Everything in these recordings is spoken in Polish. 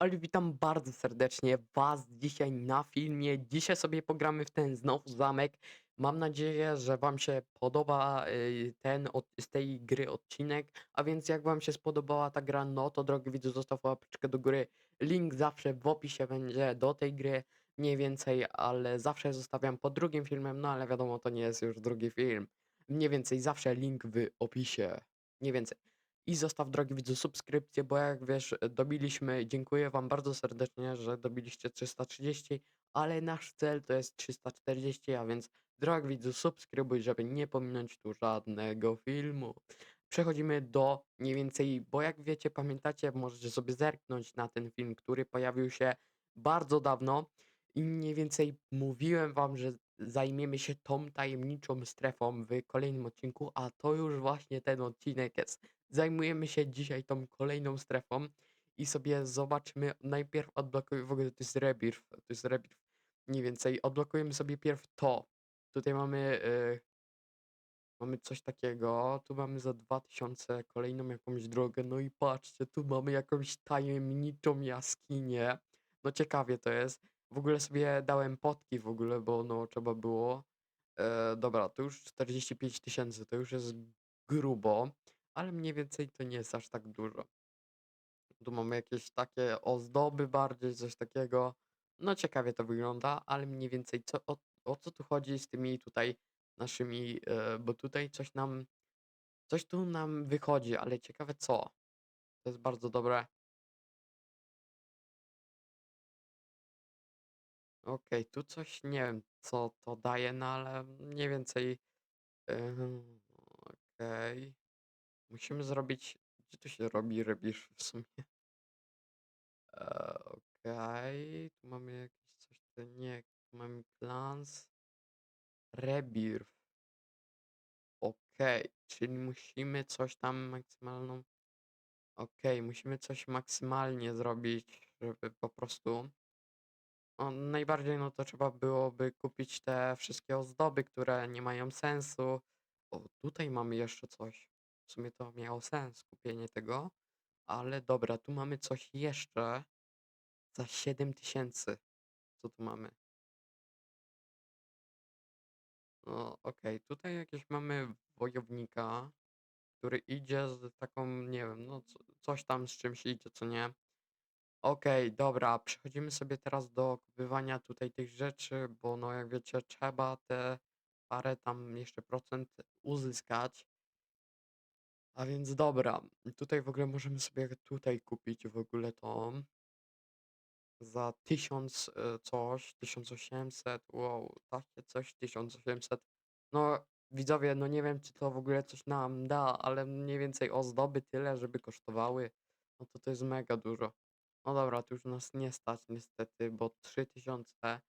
Ale witam bardzo serdecznie Was dzisiaj na filmie. Dzisiaj sobie pogramy w ten znowu zamek. Mam nadzieję, że Wam się podoba y, ten od, z tej gry odcinek. A więc jak Wam się spodobała ta gra, no to drogi widzu zostaw łapeczkę do góry. Link zawsze w opisie będzie do tej gry. Mniej więcej, ale zawsze zostawiam pod drugim filmem. No ale wiadomo, to nie jest już drugi film. Mniej więcej zawsze link w opisie. Nie więcej. I zostaw, drogi widzu, subskrypcję, bo jak wiesz, dobiliśmy, dziękuję Wam bardzo serdecznie, że dobiliście 330, ale nasz cel to jest 340, a więc, drogi widzu, subskrybuj, żeby nie pominąć tu żadnego filmu. Przechodzimy do mniej więcej, bo jak wiecie, pamiętacie, możecie sobie zerknąć na ten film, który pojawił się bardzo dawno i mniej więcej mówiłem Wam, że zajmiemy się tą tajemniczą strefą w kolejnym odcinku, a to już właśnie ten odcinek jest. Zajmujemy się dzisiaj tą kolejną strefą i sobie zobaczymy. Najpierw odblokujemy, w ogóle to jest rebirth, to jest rebirth. Mniej więcej odblokujemy sobie pierw to. Tutaj mamy, y, mamy coś takiego. Tu mamy za 2000 kolejną jakąś drogę. No i patrzcie, tu mamy jakąś tajemniczą jaskinię. No ciekawie to jest. W ogóle sobie dałem potki w ogóle, bo no trzeba było. E, dobra, to już 45 tysięcy, to już jest grubo, ale mniej więcej to nie jest aż tak dużo. Tu mamy jakieś takie ozdoby bardziej, coś takiego. No ciekawie to wygląda, ale mniej więcej co, o, o co tu chodzi z tymi tutaj naszymi, e, bo tutaj coś nam, coś tu nam wychodzi, ale ciekawe co. To jest bardzo dobre. Okej, tu coś nie wiem co to daje, no ale mniej więcej. Ym, Okej. Musimy zrobić. Gdzie tu się robi rybisz w sumie? E, Okej. Tu mamy jakieś coś. To nie. Tu mamy clans. Rebirth. Okej. Czyli musimy coś tam maksymalną. Okej, musimy coś maksymalnie zrobić, żeby po prostu. Najbardziej no to trzeba byłoby kupić te wszystkie ozdoby, które nie mają sensu. O, tutaj mamy jeszcze coś. W sumie to miało sens kupienie tego, ale dobra, tu mamy coś jeszcze za 7000. Co tu mamy? No, okej, tutaj jakieś mamy wojownika, który idzie z taką, nie wiem, no co, coś tam z czymś idzie, co nie? Okej, dobra, przechodzimy sobie teraz do kupowania tutaj tych rzeczy, bo no jak wiecie, trzeba te parę tam jeszcze procent uzyskać. A więc dobra, tutaj w ogóle możemy sobie tutaj kupić w ogóle to za 1000 e, coś, 1800, wow, takie coś 1800. No widzowie, no nie wiem czy to w ogóle coś nam da, ale mniej więcej ozdoby tyle, żeby kosztowały, no to to jest mega dużo. No dobra, to już nas nie stać niestety, bo 3000,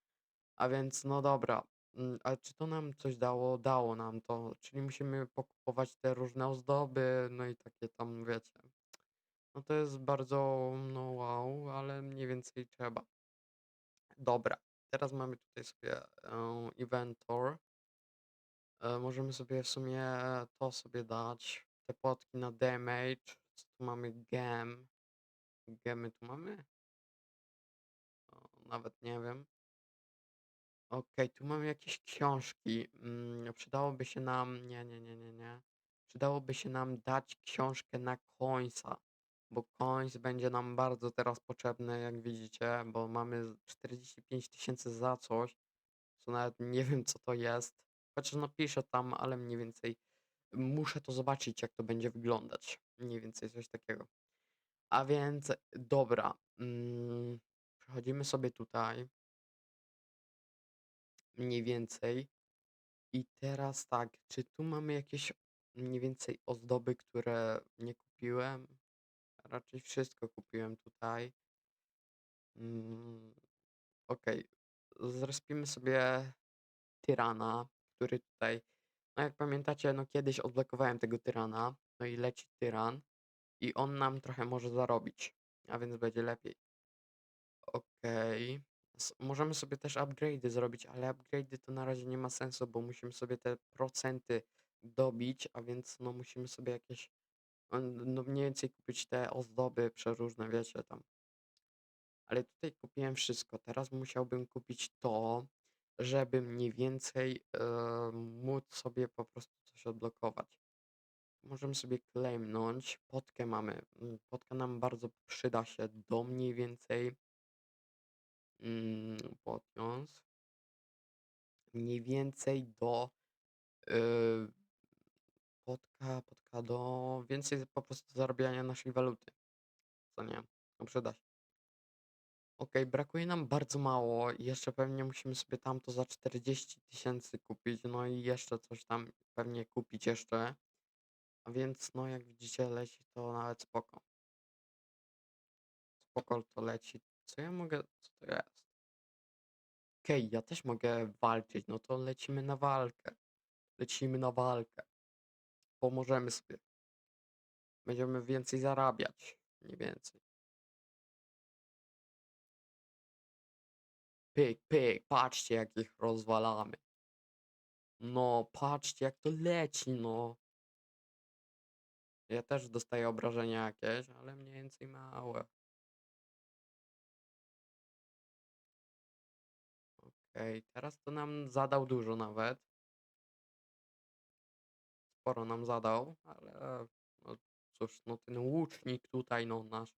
a więc no dobra. Mm, Ale czy to nam coś dało? Dało nam to, czyli musimy pokupować te różne ozdoby, no i takie tam, wiecie. No to jest bardzo, no wow, ale mniej więcej trzeba. Dobra, teraz mamy tutaj sobie e, inventor. E, możemy sobie w sumie to sobie dać. Te płotki na damage. Co tu mamy? Gem. Gemy tu mamy? O, nawet nie wiem. Okej, tu mamy jakieś książki. Mm, przydałoby się nam. Nie, nie, nie, nie, nie. Przydałoby się nam dać książkę na coinsa, bo coins będzie nam bardzo teraz potrzebny, jak widzicie, bo mamy 45 tysięcy za coś, co nawet nie wiem, co to jest. Chociaż no piszę tam, ale mniej więcej muszę to zobaczyć, jak to będzie wyglądać. Mniej więcej coś takiego. A więc dobra. Mm, przechodzimy sobie tutaj. Mniej więcej. I teraz tak, czy tu mamy jakieś mniej więcej ozdoby, które nie kupiłem? Raczej wszystko kupiłem tutaj. Mm, okej. Zrespimy sobie tyrana, który tutaj. No jak pamiętacie, no kiedyś odblokowałem tego tyrana. No i leci tyran. I on nam trochę może zarobić. A więc będzie lepiej. Okej. Możemy sobie też upgrade'y zrobić, ale upgrade'y to na razie nie ma sensu, bo musimy sobie te procenty dobić, a więc no musimy sobie jakieś, no mniej więcej kupić te ozdoby przeróżne, wiecie tam. Ale tutaj kupiłem wszystko. Teraz musiałbym kupić to, żeby mniej więcej e, móc sobie po prostu coś odblokować. Możemy sobie claimnąć. Potkę mamy. Mm, Potka nam bardzo przyda się do mniej więcej mm. Mniej więcej do yy, potka, potka do więcej po prostu zarabiania naszej waluty. Co nie? No przyda się. Okej, brakuje nam bardzo mało jeszcze pewnie musimy sobie tamto za 40 tysięcy kupić, no i jeszcze coś tam pewnie kupić jeszcze. A więc no jak widzicie leci to nawet spoko. Spoko to leci. Co ja mogę, co to jest? Okej, ja też mogę walczyć, no to lecimy na walkę. Lecimy na walkę. Pomożemy sobie. Będziemy więcej zarabiać, nie więcej. Pyk, pyk, patrzcie jak ich rozwalamy. No, patrzcie jak to leci, no. Ja też dostaję obrażenia jakieś, ale mniej więcej małe. Okej, teraz to nam zadał dużo nawet. Sporo nam zadał, ale no cóż, no ten łucznik tutaj, no nasz,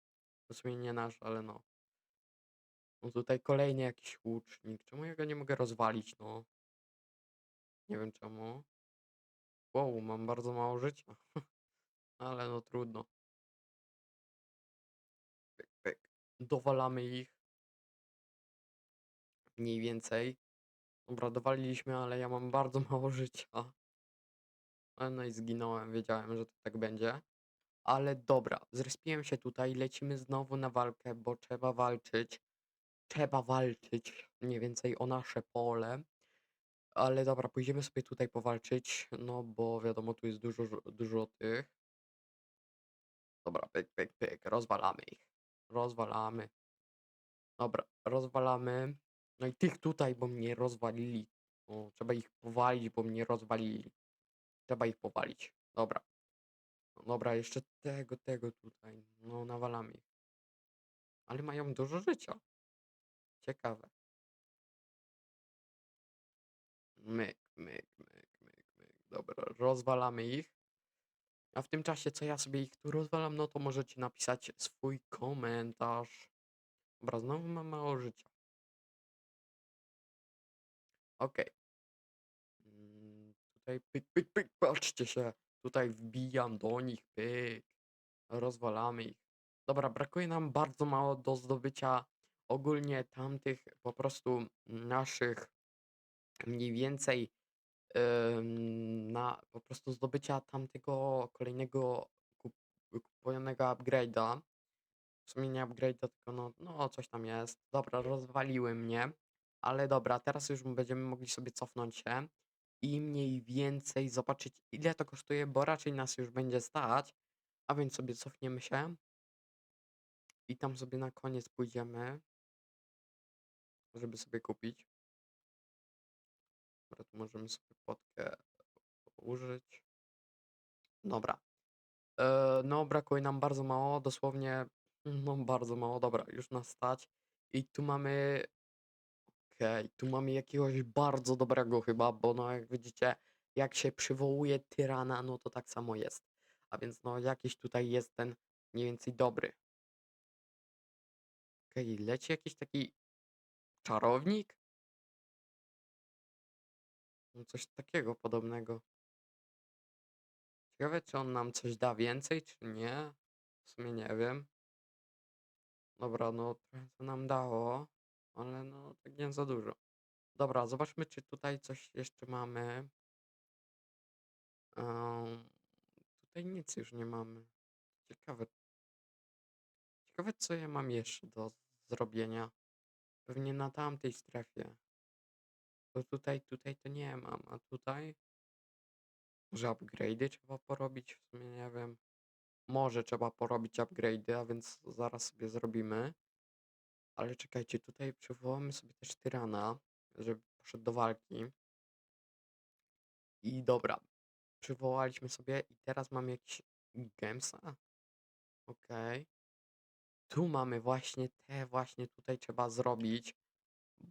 w sumie nie nasz, ale no. No tutaj kolejny jakiś łucznik. Czemu ja go nie mogę rozwalić, no? Nie wiem czemu. Wow, mam bardzo mało życia. Ale no trudno. Pyk, pyk. Dowalamy ich. Mniej więcej. Dobra, dowaliliśmy, ale ja mam bardzo mało życia. No i zginąłem, wiedziałem, że to tak będzie. Ale dobra, zrespiłem się tutaj, lecimy znowu na walkę, bo trzeba walczyć. Trzeba walczyć mniej więcej o nasze pole. Ale dobra, pójdziemy sobie tutaj powalczyć, no bo wiadomo, tu jest dużo, dużo tych. Dobra, pyk, pyk, pyk, rozwalamy ich. Rozwalamy. Dobra, rozwalamy. No i tych tutaj, bo mnie rozwalili. O, trzeba ich powalić, bo mnie rozwalili. Trzeba ich powalić. Dobra. No dobra, jeszcze tego, tego tutaj. No, nawalamy ich. Ale mają dużo życia. Ciekawe. Myk, myk, myk, myk, myk. Dobra, rozwalamy ich. A w tym czasie, co ja sobie ich tu rozwalam, no to możecie napisać swój komentarz. Dobra, znowu mam mało życia. Okej. Mm, Tutaj pyk, pyk, pyk, patrzcie się. Tutaj wbijam do nich, pyk. Rozwalamy ich. Dobra, brakuje nam bardzo mało do zdobycia ogólnie tamtych po prostu naszych mniej więcej na po prostu zdobycia tamtego kolejnego kup, kupionego upgrade'a. W sumie nie upgrade'a, tylko no, no coś tam jest. Dobra, rozwaliły mnie. Ale dobra, teraz już będziemy mogli sobie cofnąć się i mniej więcej zobaczyć ile to kosztuje, bo raczej nas już będzie stać. A więc sobie cofniemy się i tam sobie na koniec pójdziemy, żeby sobie kupić. Tu możemy sobie potkę użyć. Dobra. E, no, brakuje nam bardzo mało, dosłownie, no bardzo mało. Dobra, już nas stać. I tu mamy, okej, tu mamy jakiegoś bardzo dobrego chyba, bo no jak widzicie, jak się przywołuje tyrana, no to tak samo jest. A więc no jakiś tutaj jest ten mniej więcej dobry. Okej, leci jakiś taki czarownik? No coś takiego podobnego. Ciekawe, czy on nam coś da więcej, czy nie. W sumie nie wiem. Dobra, no trochę to nam dało, ale no tak nie za dużo. Dobra, zobaczmy, czy tutaj coś jeszcze mamy. Em, tutaj nic już nie mamy. Ciekawe. Ciekawe, co ja mam jeszcze do zrobienia. Pewnie na tamtej strefie. Tutaj, tutaj to nie mam, a tutaj może upgrade'y trzeba porobić, w sumie nie wiem. Może trzeba porobić upgrade'y, a więc zaraz sobie zrobimy. Ale czekajcie, tutaj przywołamy sobie też tyrana, żeby poszedł do walki. I dobra, przywołaliśmy sobie i teraz mamy jakiś gemsa. Okej. tu mamy właśnie te właśnie tutaj trzeba zrobić,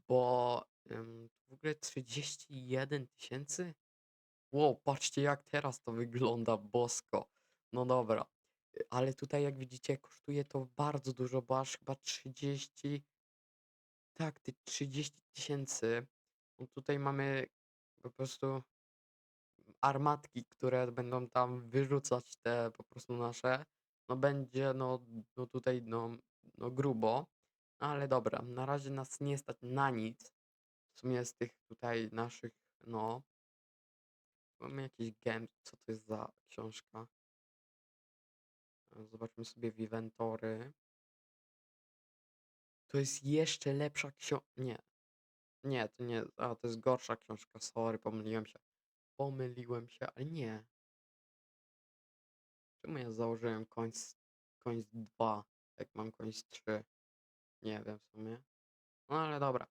bo, w ogóle 31 000? Wow, patrzcie jak teraz to wygląda, bosko. No dobra, ale tutaj jak widzicie kosztuje to bardzo dużo, bo aż chyba 30 tak, ty 30 000. No tutaj mamy po prostu armatki, które będą tam wyrzucać te po prostu nasze. No będzie no no tutaj no no grubo, ale dobra, na razie nas nie stać na nic. W sumie z tych tutaj naszych no Mamy jakiś gem co to jest za książka? E, zobaczmy sobie w inwentory. To jest jeszcze lepsza ksio nie. Nie, to nie a to jest gorsza książka, sorry, pomyliłem się. Pomyliłem się, ale nie. Czemu ja założyłem Coins Coins 2, jak mam Coins 3? Nie wiem w sumie. No ale dobra.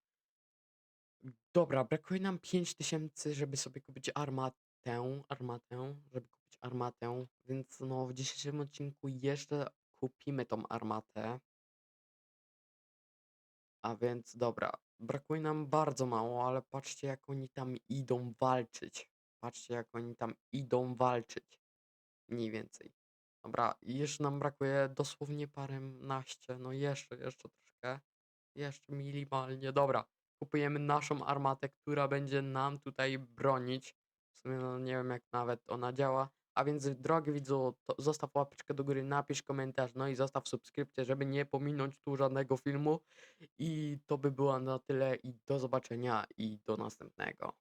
Dobra, brakuje nam 5000, żeby sobie kupić armatę armatę, żeby kupić armatę, więc no w dzisiejszym odcinku jeszcze kupimy tą armatę. A więc dobra, brakuje nam bardzo mało, ale patrzcie jak oni tam idą walczyć. Patrzcie jak oni tam idą walczyć. Mniej więcej. Dobra, jeszcze nam brakuje dosłownie paręnaście, no jeszcze, jeszcze troszkę. Jeszcze minimalnie, dobra. Kupujemy naszą armatę, która będzie nam tutaj bronić. W sumie no nie wiem jak nawet ona działa. A więc drogi widzu, zostaw łapeczkę do góry, napisz komentarz, no i zostaw subskrypcję, żeby nie pominąć tu żadnego filmu. I to by było na tyle i do zobaczenia i do następnego.